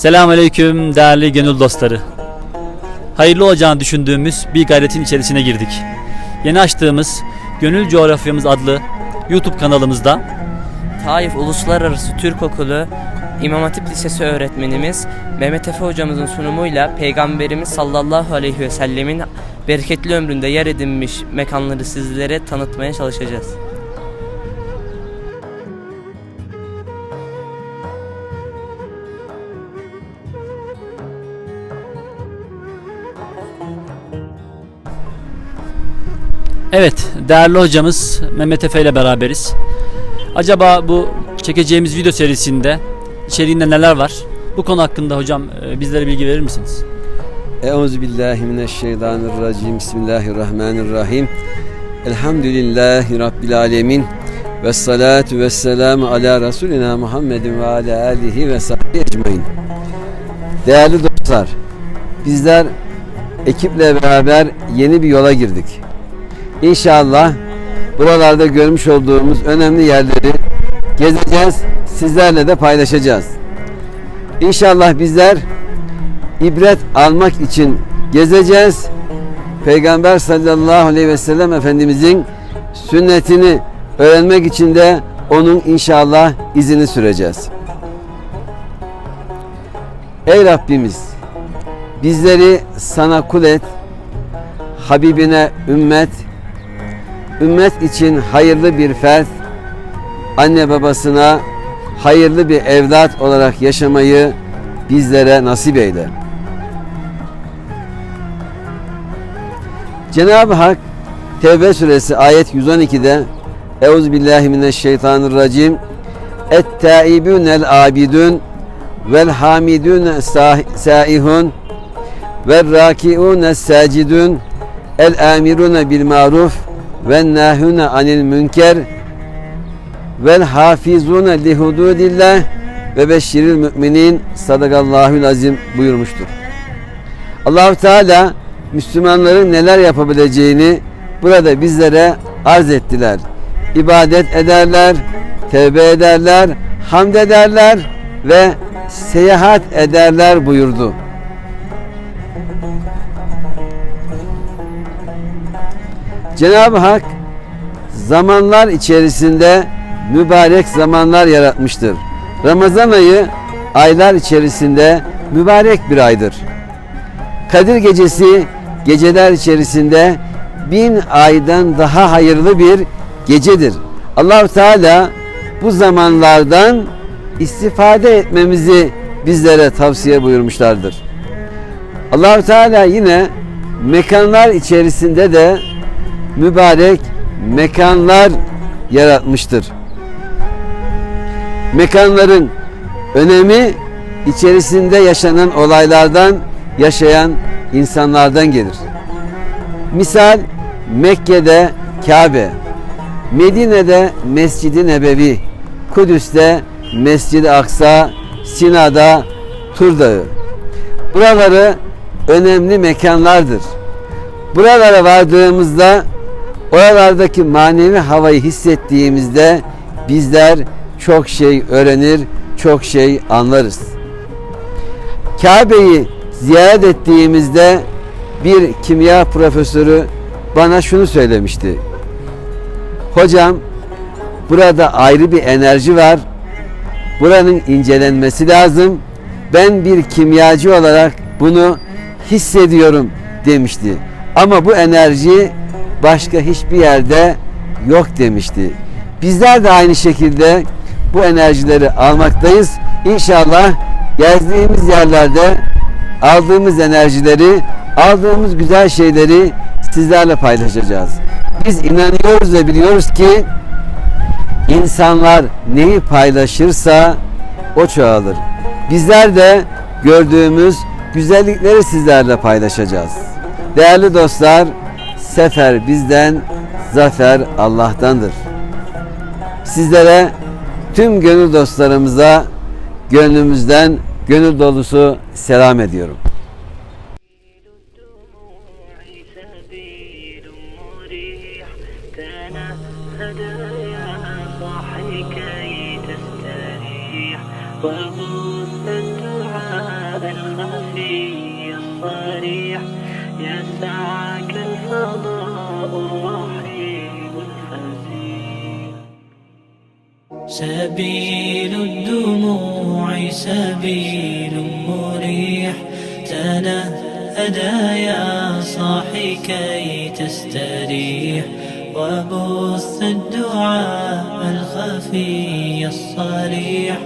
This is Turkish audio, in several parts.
Selamun Aleyküm değerli gönül dostları. Hayırlı olacağını düşündüğümüz bir gayretin içerisine girdik. Yeni açtığımız Gönül Coğrafyamız adlı YouTube kanalımızda Taif Uluslararası Türk Okulu İmam Hatip Lisesi öğretmenimiz Mehmet Efe hocamızın sunumuyla Peygamberimiz sallallahu aleyhi ve sellemin bereketli ömründe yer edinmiş mekanları sizlere tanıtmaya çalışacağız. Evet, değerli hocamız Mehmet Efe ile beraberiz. Acaba bu çekeceğimiz video serisinde içeriğinde neler var? Bu konu hakkında hocam e, bizlere bilgi verir misiniz? Euzu billahi mineşşeytanirracim. Bismillahirrahmanirrahim. Elhamdülillahi rabbil alamin. Ve salatu ve selamu ala Resulina Muhammedin ve ala alihi ve sahbihi ecmain. Değerli dostlar, bizler ekiple beraber yeni bir yola girdik. İnşallah buralarda görmüş olduğumuz önemli yerleri gezeceğiz, sizlerle de paylaşacağız. İnşallah bizler ibret almak için gezeceğiz. Peygamber sallallahu aleyhi ve sellem Efendimizin sünnetini öğrenmek için de onun inşallah izini süreceğiz. Ey Rabbimiz bizleri sana kul et, Habibine ümmet, ümmet için hayırlı bir fert, anne babasına hayırlı bir evlat olarak yaşamayı bizlere nasip eyle. Cenab-ı Hak Tevbe suresi ayet 112'de Euzubillahimineşşeytanirracim Et-taibunel abidun vel hamidun saihun vel rakiun sacidun el amiruna bil maruf ve nahuna anil münker vel hafizuna li hududillah ve beşşiril müminin sadakallahül azim buyurmuştur. Allahu Teala Müslümanların neler yapabileceğini burada bizlere arz ettiler. İbadet ederler, tevbe ederler, hamd ederler ve seyahat ederler buyurdu. Cenab-ı Hak zamanlar içerisinde mübarek zamanlar yaratmıştır. Ramazan ayı aylar içerisinde mübarek bir aydır. Kadir gecesi geceler içerisinde bin aydan daha hayırlı bir gecedir. Allahu Teala bu zamanlardan istifade etmemizi bizlere tavsiye buyurmuşlardır. Allahu Teala yine mekanlar içerisinde de mübarek mekanlar yaratmıştır. Mekanların önemi içerisinde yaşanan olaylardan yaşayan insanlardan gelir. Misal Mekke'de Kabe, Medine'de Mescid-i Nebevi, Kudüs'te Mescid-i Aksa, Sina'da Tur Dağı. Buraları önemli mekanlardır. Buralara vardığımızda oralardaki manevi havayı hissettiğimizde bizler çok şey öğrenir, çok şey anlarız. Kabe'yi ziyaret ettiğimizde bir kimya profesörü bana şunu söylemişti. Hocam burada ayrı bir enerji var. Buranın incelenmesi lazım. Ben bir kimyacı olarak bunu hissediyorum demişti. Ama bu enerji başka hiçbir yerde yok demişti. Bizler de aynı şekilde bu enerjileri almaktayız. İnşallah gezdiğimiz yerlerde aldığımız enerjileri, aldığımız güzel şeyleri sizlerle paylaşacağız. Biz inanıyoruz ve biliyoruz ki insanlar neyi paylaşırsa o çoğalır. Bizler de gördüğümüz güzellikleri sizlerle paylaşacağız. Değerli dostlar, sefer bizden, zafer Allah'tandır. Sizlere tüm gönül dostlarımıza gönlümüzden gönül dolusu selam ediyorum. سبيل مريح تنهد يا صاحي كي تستريح وبث الدعاء الخفي الصريح يسعك سبيل الدموع سبيل مريح. تنهدى يا صاحي كي تستريح. وبث الدعاء الخفي الصريح.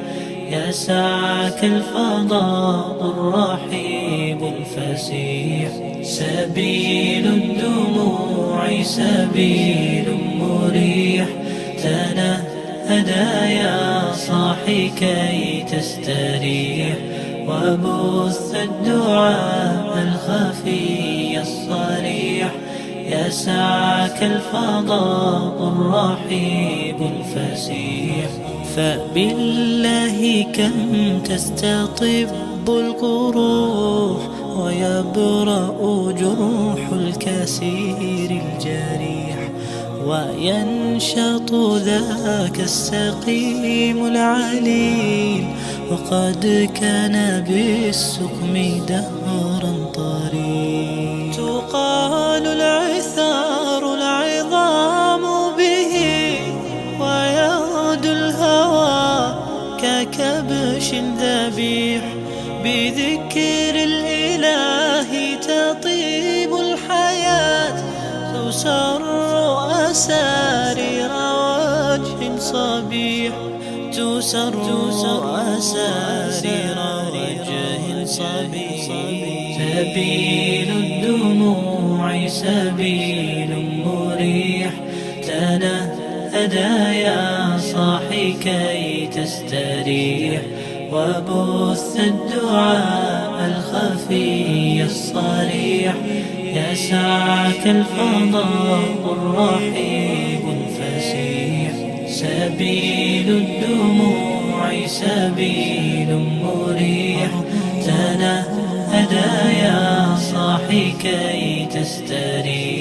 يسعك الفضاء الرحيب الفسيح. سبيل الدموع سبيل مريح. تنهدى يا صاحي كي تستريح. وبث الدعاء الخفي الصريح. يسعك الفضاء الرحيب الفسيح. فبالله كم تستطب القروح ويبرأ جروح الكسير وينشط ذاك السقيم العليل وقد كان بالسقم دهرا طريق تقال العثار العظام به ويغدو الهوى ككبش ذبيح. بذكر الإله تطيب الحياة تسر أسارير وجه صبيح تسر أسارير وجه صبيح. سبيل الدموع سبيل مريح. تنهدى يا صاحي كي تستريح. وبث الدعاء الخفي الصريح. يسعك الفضاء الرحيب الفسيح سبيل الدموع سبيل مريح. تنهدى يا صاحي كي تستريح.